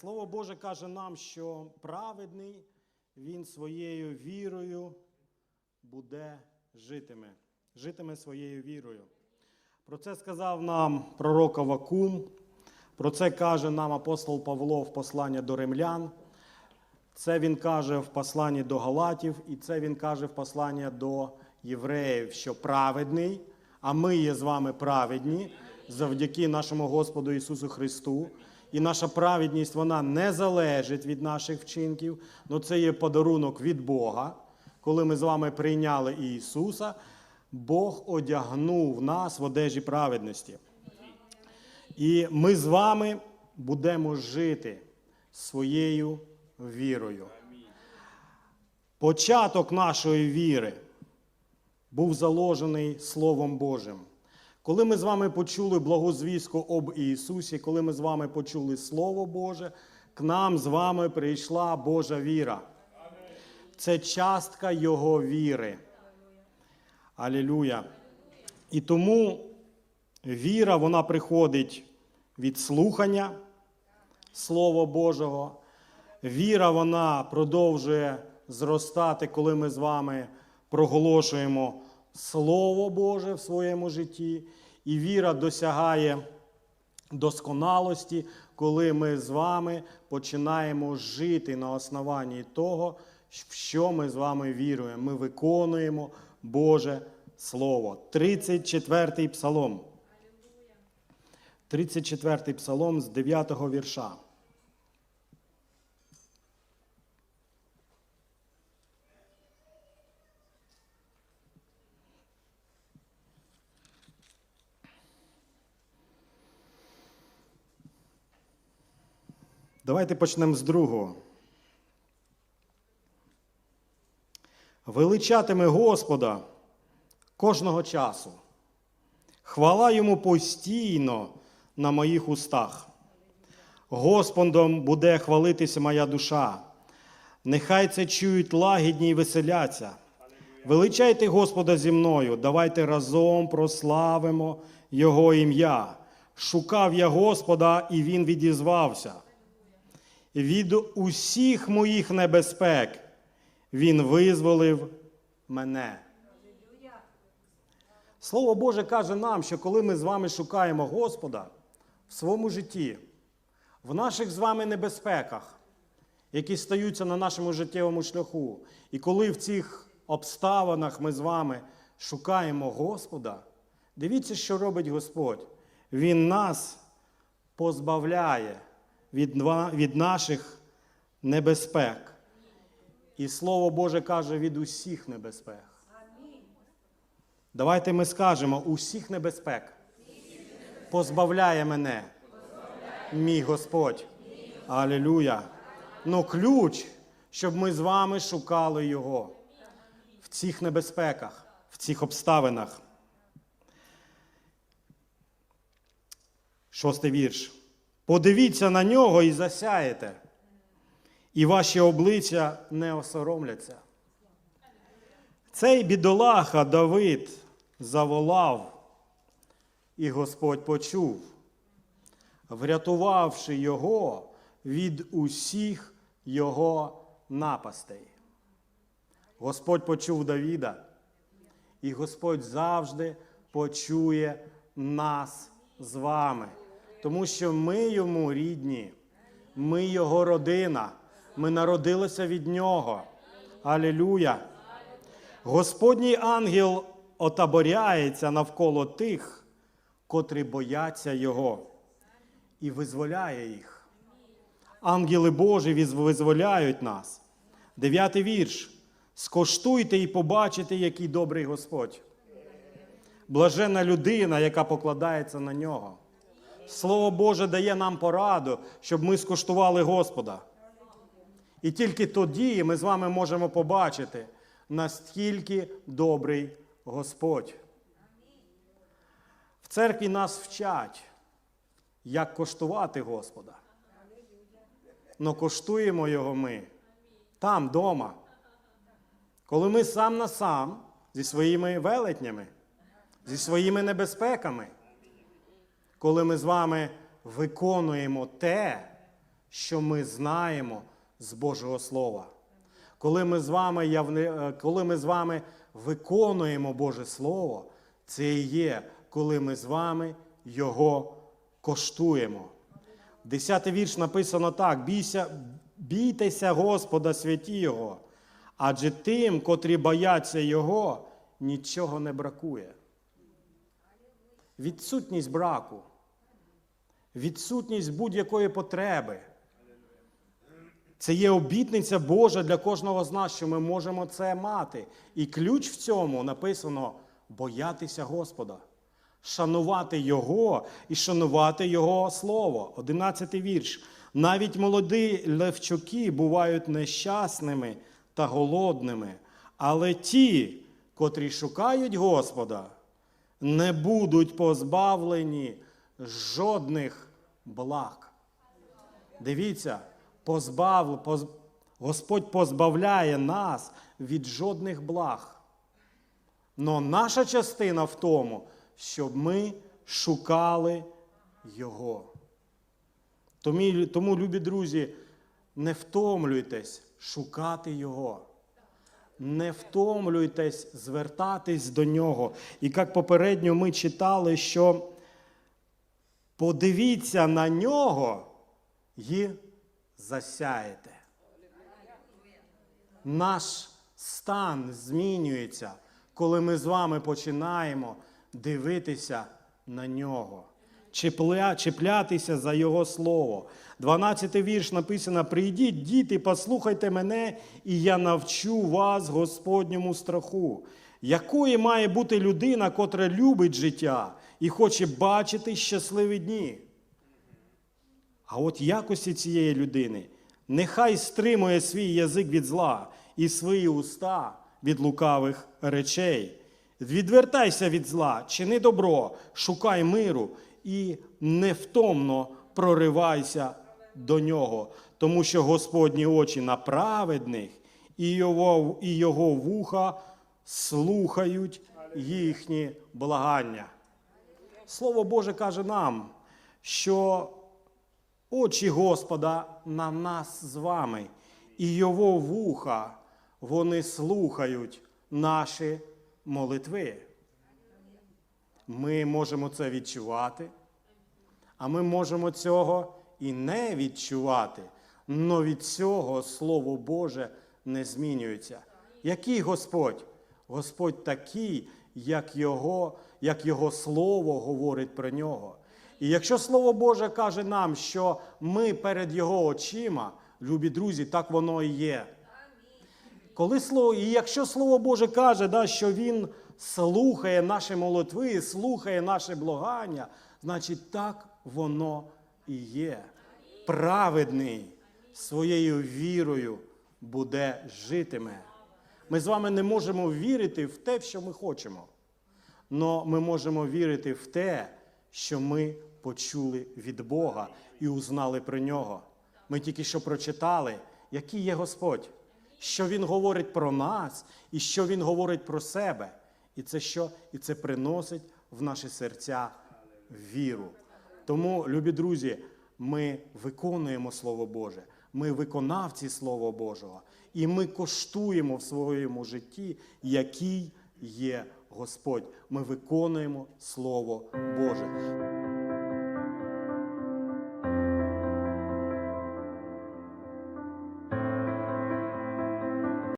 Слово Боже каже нам, що праведний він своєю вірою буде житиме, житиме своєю вірою. Про це сказав нам пророк Авакум, про це каже нам апостол Павло в посланні до римлян. Це він каже в посланні до Галатів, і це він каже в посланні до євреїв, що праведний, а ми є з вами праведні завдяки нашому Господу Ісусу Христу. І наша праведність вона не залежить від наших вчинків, але це є подарунок від Бога. Коли ми з вами прийняли Ісуса, Бог одягнув нас в одежі праведності. І ми з вами будемо жити своєю вірою. Початок нашої віри був заложений Словом Божим. Коли ми з вами почули благу звістку об Ісусі, коли ми з вами почули Слово Боже, к нам з вами прийшла Божа віра. Це частка Його віри. Алілюя. І тому віра вона приходить від слухання Слова Божого. Віра вона продовжує зростати, коли ми з вами проголошуємо Слово Боже в своєму житті. І віра досягає досконалості, коли ми з вами починаємо жити на основанні того, в що ми з вами віруємо. Ми виконуємо Боже Слово. 34-й псалом. 34-й псалом з 9 вірша. Давайте почнемо з другого. Величатиме Господа кожного часу. Хвала йому постійно на моїх устах. Господом буде хвалитися моя душа. Нехай це чують лагідні й веселяться. Величайте Господа зі мною, давайте разом прославимо Його ім'я. Шукав я Господа, і Він відізвався. Від усіх моїх небезпек Він визволив мене. Слово Боже каже нам, що коли ми з вами шукаємо Господа в своєму житті, в наших з вами небезпеках, які стаються на нашому життєвому шляху, і коли в цих обставинах ми з вами шукаємо Господа, дивіться, що робить Господь. Він нас позбавляє від, від наших небезпек. І Слово Боже каже від усіх небезпек. Давайте ми скажемо усіх небезпек. Позбавляє мене, мій Господь. Алілюя. Ну, ключ, щоб ми з вами шукали Його в цих небезпеках, в цих обставинах. Шостий вірш. Подивіться на нього і засяєте, і ваші обличчя не осоромляться. Цей бідолаха Давид заволав, і Господь почув, врятувавши його від усіх його напастей. Господь почув Давіда, і Господь завжди почує нас з вами, тому що ми йому рідні, ми його родина, ми народилися від нього. Алілюя! Господній ангел отаборяється навколо тих, котрі бояться Його, і визволяє їх. Ангели Божі визволяють нас. Дев'ятий вірш. Скоштуйте і побачите, який добрий Господь. Блаженна людина, яка покладається на нього. Слово Боже дає нам пораду, щоб ми скуштували Господа. І тільки тоді ми з вами можемо побачити, наскільки добрий Господь. В церкві нас вчать, як коштувати Господа. Но коштуємо його ми там, вдома. Коли ми сам на сам зі своїми велетнями, зі своїми небезпеками, коли ми з вами виконуємо те, що ми знаємо з Божого Слова. Коли ми з вами, е, коли ми з вами виконуємо Боже Слово, це і є, коли ми з вами Його коштуємо. Десятий вірш написано так: бійся, бійтеся Господа святі адже тим, котрі бояться Його, нічого не бракує. Відсутність браку, відсутність будь-якої потреби. Це є обітниця Божа для кожного з нас, що ми можемо це мати. І ключ в цьому написано боятися Господа, шанувати Його і шанувати Його Слово. Одинадцятий вірш. Навіть молоді левчуки бувають нещасними та голодними, але ті, котрі шукають Господа, не будуть позбавлені жодних благ. Дивіться, позбав, поз, Господь позбавляє нас від жодних благ. Но наша частина в тому, щоб ми шукали Його. Тому, тому, любі друзі, не втомлюйтесь шукати Його. Не втомлюйтесь звертатись до нього. І як попередньо ми читали, що подивіться на нього і засяєте. Наш стан змінюється, коли ми з вами починаємо дивитися на нього, чіпля, чіплятися за Його слово. 12 вірш написано: Прийдіть, діти, послухайте мене, і я навчу вас Господньому страху. Якою має бути людина, котра любить життя і хоче бачити щасливі дні? А от якості цієї людини нехай стримує свій язик від зла і свої уста від лукавих речей. Відвертайся від зла, чини добро, шукай миру і невтомно проривайся до нього, тому що Господні очі на праведних, і його, і його вуха слухають їхні благання. Слово Боже каже нам, що очі Господа на нас з вами, і Його вуха вони слухають наші молитви. Ми можемо це відчувати, а ми можемо цього і не відчувати. Но від цього Слово Боже не змінюється. Який Господь? Господь такий, як Його, як Його Слово говорить про нього. І якщо Слово Боже каже нам, що ми перед Його очима, любі друзі, так воно і є. Коли слово, і якщо Слово Боже каже, да, що Він слухає наші молитви, слухає наше благання, значить так воно і є. Праведний своєю вірою буде житиме. Ми з вами не можемо вірити в те, що ми хочемо. Но ми можемо вірити в те, що ми почули від Бога і узнали про нього. Ми тільки що прочитали, який є Господь, що Він говорить про нас і що Він говорить про себе. І це що? І це приносить в наші серця віру. Тому, любі друзі, ми виконуємо Слово Боже, ми виконавці Слова Божого, і ми коштуємо в своєму житті, який є Господь. Ми виконуємо Слово Боже.